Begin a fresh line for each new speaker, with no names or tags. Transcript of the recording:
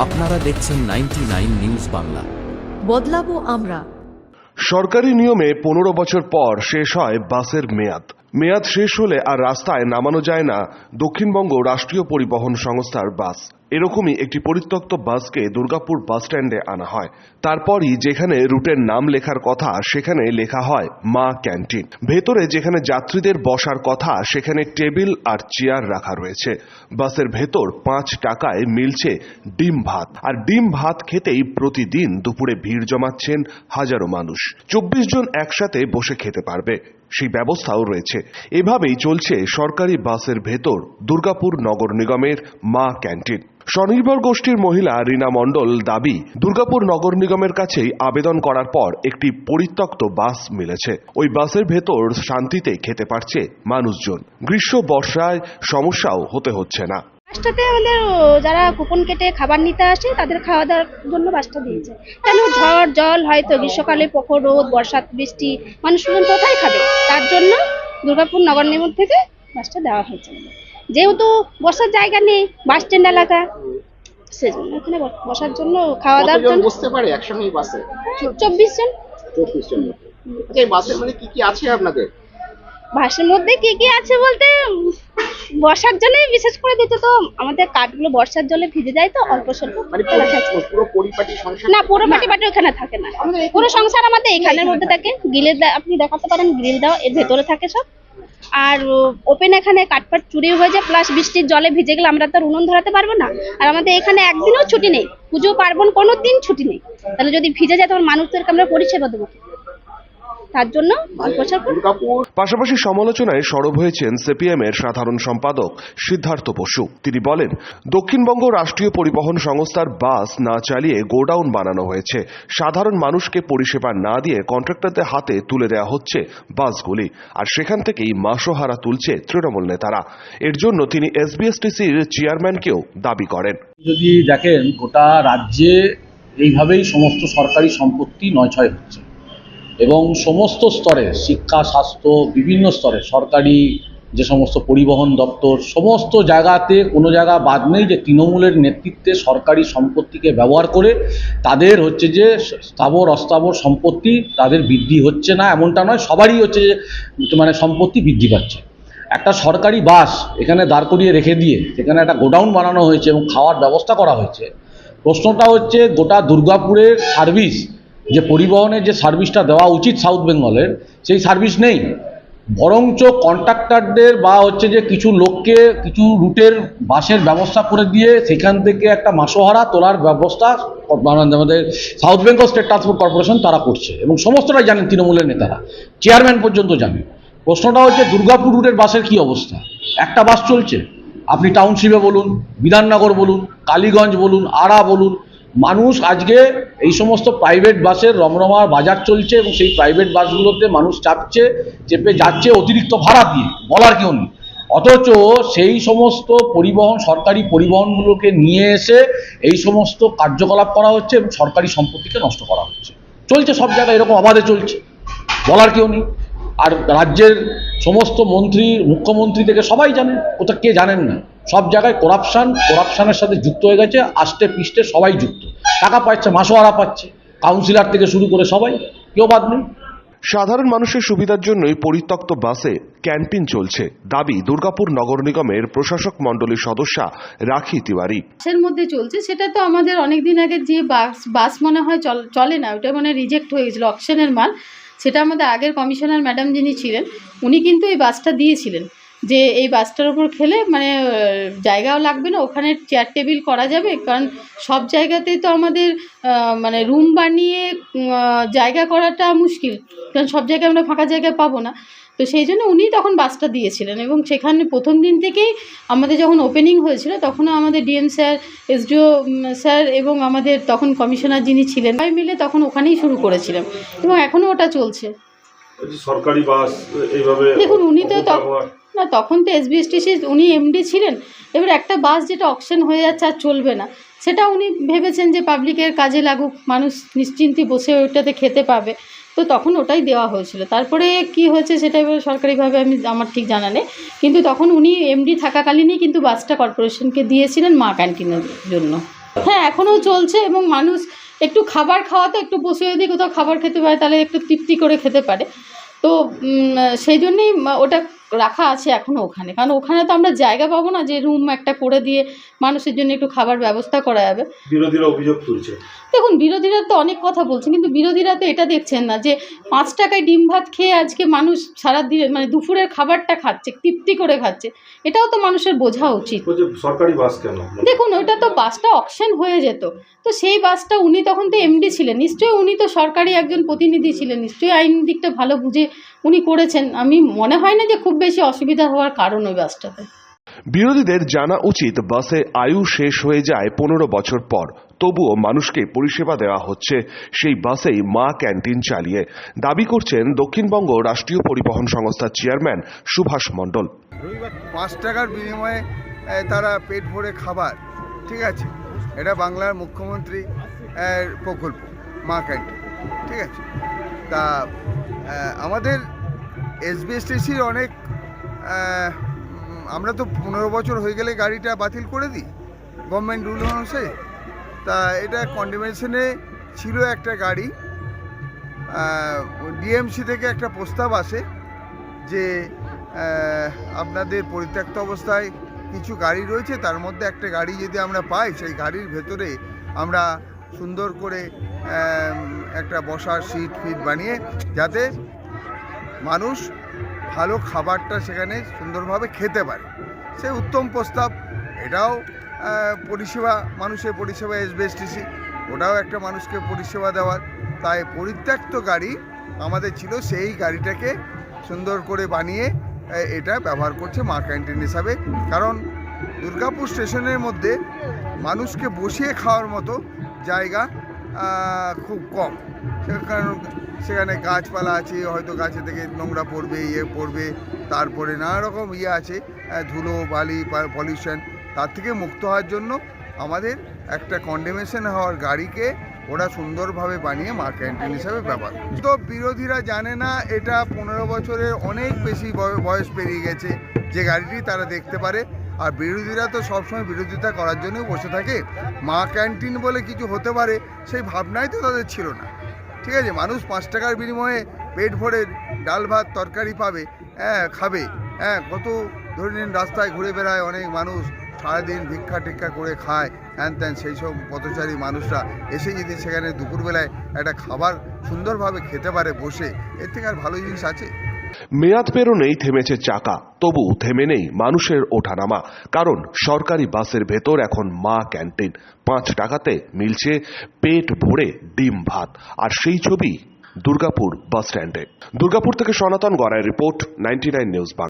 আপনারা দেখছেন ninety news Bangla.
বদলাবো আমরা।
সরকারি নিয়মে পনেরো বছর পর শেষ হয় বাসের মেয়াদ। মেয়াদ শেষ হলে আর রাস্তায় নামানো যায় না। দক্ষিণবঙ্গ রাষ্ট্রীয় পরিবহন সংস্থার বাস। এরকমই একটি পরিত্যক্ত বাসকে দুর্গাপুর বাস স্ট্যান্ডে আনা হয়। তারপরই যেখানে রুটের নাম লেখার কথা, সেখানে লেখা হয় মা ক্যান্টিন। ভেতরে যেখানে যাত্রীদের বসার কথা, সেখানে টেবিল আর চেয়ার রাখা রয়েছে। বাসের ভেতর পাঁচ টাকায় মিলছে ডিম ভাত। আর ডিম ভাত খেতেই প্রতিদিন দুপুরে ভিড় জমাচ্ছেন হাজারো মানুষ। চব্বিশ জন একসাথে বসে খেতে পারবে। সেই ব্যবস্থাও রয়েছে। এভাবেই চলছে সরকারি বাসের ভেতর দুর্গাপুর নগর নিগমের মা ক্যান্টিন। স্বনির্ভর গোষ্ঠীর মহিলা রীনা মণ্ডল দাবি, দুর্গাপুর নগর নিগমের কাছেই আবেদন করার পর একটি পরিত্যক্ত বাস মিলেছে। ওই বাসের ভেতর শান্তিতে খেতে পারছে মানুষজন। গ্রীষ্ম, বর্ষায় সমস্যাও হতে হচ্ছে না।
বাসটাতে আমাদের যারা কুপন কেটে খাবার নিতে আসে তাদের খাওয়া দাওয়ার জন্য বাসটা দিয়েছে। কেন ঝড় জল হয়তো গ্রীষ্মকালে প্রখর রোদ বর্ষাত বৃষ্টি মানুষজন কোথায় খাবে? তার জন্য দুর্গাপুর নগর নিগম থেকে বাসটা দেওয়া হয়েছে। যেহেতু বসার জায়গা নেই বাস স্ট্যান্ড এলাকা সেজন্য এখানে বসার জন্য খাওয়া দাওয়ার জন্য
বসতে পারে একসঙ্গে বাসে?
চব্বিশ জন।
চব্বিশ জন আচ্ছা এই বাসের মানে কি কি আছে আপনাদের?
বাসের মধ্যে কি কি আছে বলতে? বর্ষার জন্য বিশেষ করে দিতে তো আমাদের কাঠগুলো বর্ষার জলে ভিজে যায় তো অল্প স্বল্প
মানে
না পুরো পাটি পাটি ওখানে থাকে না। পুরো সংসার আমাদের এখানের মধ্যে থাকে। গ্রিলের আপনি দেখাতে পারেন গ্রিল দেওয়া এর ভেতরে থাকে সব। আর ওপেন এখানে কাঠপাট চুরি হয়ে যায় প্লাস বৃষ্টির জলে ভিজে গেলে আমরা তো আর উনুন ধরাতে পারব না। আর আমাদের এখানে একদিনও ছুটি নেই। পুজো পার্বণ কোনো দিন ছুটি নেই। তাহলে যদি ভিজে যায় তখন মানুষদেরকে আমরা পরিষেবা দেবো? তার জন্য
পাশাপাশি সমালোচনায় সরব হয়েছেন সিপিএম এর সাধারণ সম্পাদক সিদ্ধার্থ বসু। তিনি বলেন দক্ষিণবঙ্গ রাষ্ট্রীয় পরিবহন সংস্থার বাস না চালিয়ে গোডাউন বানানো হয়েছে। সাধারণ মানুষকে পরিষেবা না দিয়ে কন্ট্রাক্টরদের হাতে তুলে দেওয়া হচ্ছে বাসগুলি। আর সেখান থেকেই মাসোহারা তুলছে তৃণমূল নেতারা। এর জন্য তিনি এসবিএসটিসির চেয়ারম্যানকেও দাবি করেন।
যদি দেখেন গোটা রাজ্যে এইভাবেই সমস্ত সরকারি সম্পত্তি নয়ছয় হচ্ছে। এবং সমস্ত স্তরে, শিক্ষা, স্বাস্থ্য, বিভিন্ন স্তরে, সরকারি যে সমস্ত পরিবহন দপ্তর, সমস্ত জায়গাতে, কোনো জায়গা বাদ নেই যে তৃণমূলের নেতৃত্বে সরকারি সম্পত্তিকে ব্যবহার করে তাদের হচ্ছে যে স্থাবর, অস্থাবর সম্পত্তি তাদের বৃদ্ধি হচ্ছে না, এমনটা নয়, সবারই হচ্ছে যে মানে সম্পত্তি বৃদ্ধি পাচ্ছে। একটা সরকারি বাস এখানে দাঁড় করিয়ে রেখে দিয়ে সেখানে একটা গোডাউন বানানো হয়েছে এবং খাওয়ার ব্যবস্থা করা হয়েছে। প্রশ্নটা হচ্ছে গোটা দুর্গাপুরের সার্ভিস যে পরিবহনের যে সার্ভিসটা দেওয়া উচিত সাউথ বেঙ্গলের, সেই সার্ভিস নেই। বরঞ্চ কন্ট্রাক্টরদের বা হচ্ছে যে কিছু লোককে, কিছু রুটের বাসের ব্যবস্থা করে দিয়ে সেখান থেকে একটা মাসোহারা তোলার ব্যবস্থা মানে আমাদের south Bengal state transport corporation তারা করছে এবং সমস্তটাই জানেন তৃণমূলের নেতারা। চেয়ারম্যান পর্যন্ত জানেন। প্রশ্নটা হচ্ছে দুর্গাপুর রুটের বাসের কি অবস্থা? একটা বাস চলছে। আপনি টাউনশিপে বলুন, বিধাননগর বলুন, কালীগঞ্জ বলুন আড়া বলুন মানুষ আজকে এই সমস্ত প্রাইভেট বাসের রমরমার বাজার চলছে এবং সেই প্রাইভেট বাসগুলোতে মানুষ চাপছে, চেপে যাচ্ছে অতিরিক্ত ভাড়া দিয়ে, বলার কেউ নেই। অথচ সেই সমস্ত পরিবহন, সরকারি পরিবহনগুলোকে নিয়ে এসে এই সমস্ত কার্যকলাপ করা হচ্ছে এবং সরকারি সম্পত্তিকে নষ্ট করা হচ্ছে। চলছে সব জায়গায়, এরকম অবাধে চলছে, বলার কেউ নেই। আর রাজ্যের সমস্ত মন্ত্রী মুখ্যমন্ত্রী থেকে সবাই জানেন ওটা কে জানেন না। সব জায়গায় করাপশান করাপশানের সাথে যুক্ত হয়ে গেছে আষ্টে পিষ্টে সবাই যুক্ত। টাকা পাচ্ছে মাসোয়ারা পাচ্ছে। কাউন্সিলর থেকে শুরু করে সবাই কেউ বাদ নেই।
সাধারণ মানুষের সুবিধার জন্যই পরিত্যক্ত বাসে ক্যান্টিন চলছে। দাবি দুর্গাপুর নগর নিগমের প্রশাসক মণ্ডলীর সদস্যা রাখি তিওয়ারি।
বাসের মধ্যে চলছে সেটা তো আমাদের অনেক দিন আগে যে বাস বাস মনে হয় চল চলে না ওটা মানে রিজেক্ট হয়ে গেছিল অকশনের মাল। সেটা আমাদের আগের কমিশনার ম্যাডাম যিনি ছিলেন, উনি কিন্তু এই বাসটা দিয়েছিলেন যে এই বাসটার ওপর খেলে মানে জায়গাও লাগবে না, ওখানে চেয়ার টেবিল করা যাবে, কারণ সব জায়গাতেই তো আমাদের মানে রুম বানিয়ে জায়গা করাটা মুশকিল, কারণ সব জায়গায় আমরা ফাঁকা জায়গা পাবো না। তো সেই জন্য উনি তখন বাসটা দিয়েছিলেন এবং সেখানে প্রথম দিন থেকেই আমাদের যখন ওপেনিং হয়েছিল তখনও আমাদের ডিএম স্যার এসডিও স্যার এবং আমাদের তখন কমিশনার যিনি ছিলেন, সবাই মিলে তখন ওখানেই শুরু করেছিলাম এবং এখনও ওটা চলছে।
সরকারি বাস এইভাবে
দেখুন উনি তো তখন না তখন তো এসবিএসটিসি উনি এমডি ছিলেন। এবার একটা বাস যেটা অকশন হয়ে যাচ্ছে আর চলবে না। সেটা উনি ভেবেছেন যে পাবলিকের কাজে লাগুক মানুষ নিশ্চিন্তে বসে ওইটাতে খেতে পাবে। তো তখন ওটাই দেওয়া হয়েছিল। তারপরে কি হয়েছে সেটা এবার সরকারিভাবে আমি আমার ঠিক জানা নেই। কিন্তু তখন উনি এমডি থাকাকালীনই কিন্তু বাসটা কর্পোরেশনকে দিয়েছিলেন মা ক্যান্টিনের জন্য। হ্যাঁ এখনও চলছে এবং মানুষ একটু খাবার খাওয়াতে একটু বসে যদি কোথাও খাবার খেতে পারে, তাহলে একটু তৃপ্তি করে খেতে পারে। তো সেই জন্যেই ওটা রাখা আছে এখনও ওখানে। কারণ ওখানে তো আমরা জায়গা পাবো না যে রুম একটা করে দিয়ে মানুষের জন্য একটু খাবার ব্যবস্থা করা যাবে।
বিরোধীরা অভিযোগ তুলছে।
দেখুন বিরোধীরা তো অনেক কথা বলছে কিন্তু বিরোধীরা তো এটা দেখছেন না যে পাঁচ টাকায় ডিম ভাত খেয়ে আজকে মানুষ সারা দিনে মানে দুপুরের খাবারটা খাচ্ছে তৃপ্তি করে খাচ্ছে। এটাও তো মানুষের বোঝা উচিত।
সরকারি বাস কেন?
দেখুন ওইটা তো বাসটা অকশন হয়ে যেত। তো সেই বাসটা উনি তখন তো এমডি ছিলেন। নিশ্চয়ই উনি তো সরকারি একজন প্রতিনিধি ছিলেন। নিশ্চয়ই আইন দিকটা ভালো বুঝে উনি করেছেন। আমি মনে হয় না যে খুব বেশি অসুবিধা হওয়ার কারণ ওই বাসটাতে।
বিরোধীদের জানা উচিত বাসে আয়ু শেষ হয়ে যায় পনেরো বছর পর। তবুও মানুষকে পরিষেবা দেওয়া হচ্ছে সেই বাসেই মা ক্যান্টিন চালিয়ে। দাবি করছেন দক্ষিণবঙ্গ রাষ্ট্রীয় পরিবহন সংস্থার চেয়ারম্যান সুভাষ মণ্ডল।
পাঁচ টাকার বিনিময়ে তারা পেট ভরে খাবার ঠিক আছে? এটা বাংলার মুখ্যমন্ত্রী প্রকল্প মা ক্যান্টিন ঠিক আছে? তা আমাদের এসবিএসটিসির অনেক আমরা তো পনেরো বছর হয়ে গেলে গাড়িটা বাতিল করে দিই গভর্নমেন্ট রুল অনুসারে। তা এটা কন্ডিমেশনে ছিল একটা গাড়ি ডিএমসি থেকে একটা প্রস্তাব আসে যে আপনাদের পরিত্যক্ত অবস্থায় কিছু গাড়ি রয়েছে, তার মধ্যে একটা গাড়ি যদি আমরা পাই, সেই গাড়ির ভেতরে আমরা সুন্দর করে একটা বসার সিট ফিট বানিয়ে, যাতে মানুষ ভালো খাবারটা সেখানে সুন্দরভাবে খেতে পারে। সে উত্তম প্রস্তাব, এটাও পরিষেবা, মানুষের পরিষেবা এসবিএসটিসি ওটাও একটা মানুষকে পরিষেবা দেওয়ার। তাই পরিত্যক্ত গাড়ি আমাদের ছিল, সেই গাড়িটাকে সুন্দর করে বানিয়ে এটা ব্যবহার করছে মা ক্যান্টিন হিসাবে। কারণ দুর্গাপুর স্টেশনের মধ্যে মানুষকে বসিয়ে খাওয়ার মতো জায়গা খুব কম। কারণ সেখানে গাছপালা আছে, হয়তো গাছে থেকে নোংরা পড়বে ইয়ে পড়বে, তারপরে নানা রকম ইয়ে আছে ধুলো, বালি পলিউশন, তার থেকে মুক্ত হওয়ার জন্য আমাদের একটা কন্ডেমেশন হওয়ার গাড়িকে ওরা সুন্দরভাবে বানিয়ে মা ক্যান্টিন হিসাবে ব্যবহার। তো বিরোধীরা জানে না, এটা পনেরো বছরের অনেক বেশি বয়স পেরিয়ে গেছে যে গাড়িটি তারা দেখতে পারে। আর বিরোধীরা তো সবসময় বিরোধিতা করার জন্যই বসে থাকে। মা ক্যান্টিন বলে কিছু হতে পারে, সেই ভাবনাই তো তাদের ছিল না। ঠিক আছে, মানুষ পাঁচ টাকার বিনিময়ে পেট ভরে ডাল, ভাত, তরকারি পাবে হ্যাঁ খাবে হ্যাঁ কত ধরে নিন রাস্তায় ঘুরে বেড়ায় অনেক মানুষ সারাদিন ভিক্ষা টিক্ষা করে খায়, হ্যান ত্যান, সেই সব পথচারী মানুষরা এসে যদি সেখানে দুপুরবেলায় একটা খাবার সুন্দরভাবে খেতে পারে বসে, এর থেকে আর ভালো জিনিস আছে?
মেয়াদ পেরোনেই থেমেছে চাকা, তবু থেমে নেই মানুষের ওঠানামা, কারণ সরকারি বাসের ভেতর এখন মা ক্যান্টিন, পাঁচ টাকাতে মিলছে পেট ভরে ডিম ভাত, আর সেই ছবি দুর্গাপুর বাস স্ট্যান্ডে দুর্গাপুর থেকে সনাতন গড়ায় রিপোর্ট, নাইনটি নিউজ বাংলা।